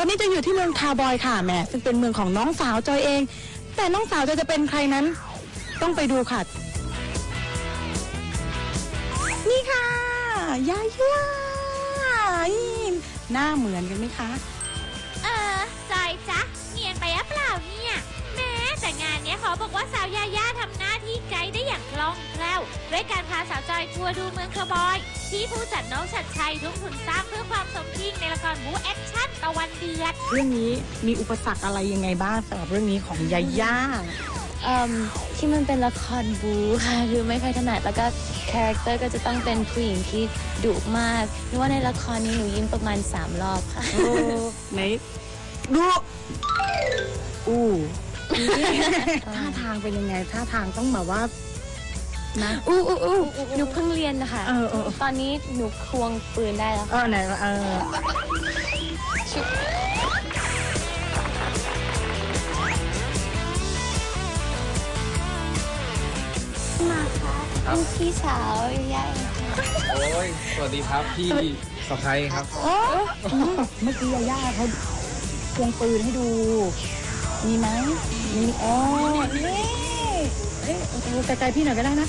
ตอนนี้จะอยู่ที่เมืองคาร์บอยค่ะแหมซึ่งเป็นเมืองของน้องสาวจอยเอง แต่น้องสาวจอยจะเป็นใครนั้น ต้องไปดูค่ะ นี่ค่ะยาย่านี่หน้าเหมือนกันไหมคะ เออจอยจ๊ะเนียนไปหรือเปล่าเนี่ยแม้แต่งานเนี้ยขอบอกว่าสาวยาย่าทำหน้าที่ไกด์ได้อย่างคล่องแคล่วด้วยการพาสาวจอยทัวร์ดูเมืองคอร์บอย ที่ผู้จัดน้องชัดชัยทุ่มทุนสร้างเพื่อความสมจริงในละครบูแอคชั่น ตะวันเดือดเรื่องนี้มีอุปสรรคอะไรยังไงบ้างสำหรับเรื่องนี้ของยาย่าเอิ่มที่มันเป็นละครบูค่ะคือไม่ค่อยถนัดแล้วก็คาแรคเตอร์ก็จะต้องเป็นผู้หญิงที่ดุมากนึกว่าในละครนี้หนูยิ้มประมาณ 3 รอบค่ะ โอ้ไหนดูอู้ท่าทางเป็นยังไง ท่าทางต้องแบบว่านะอู้อู้อู้หนูเพิ่งเรียนนะคะ ตอนนี้หนูควงปืนได้แล้ว เออไหนเออ ชุบมาค่ะครับเป็นพี่สาวใหญ่ค่ะโอ้ย สวัสดีครับพี่สะพ้ายครับโอ้เมื่อกี้ยาย่าเขาควงปืนให้ดู มีไหมมีอ๋อนี่เอ๊ะโอ้โหไกลๆพี่หน่อยก็ได้นะ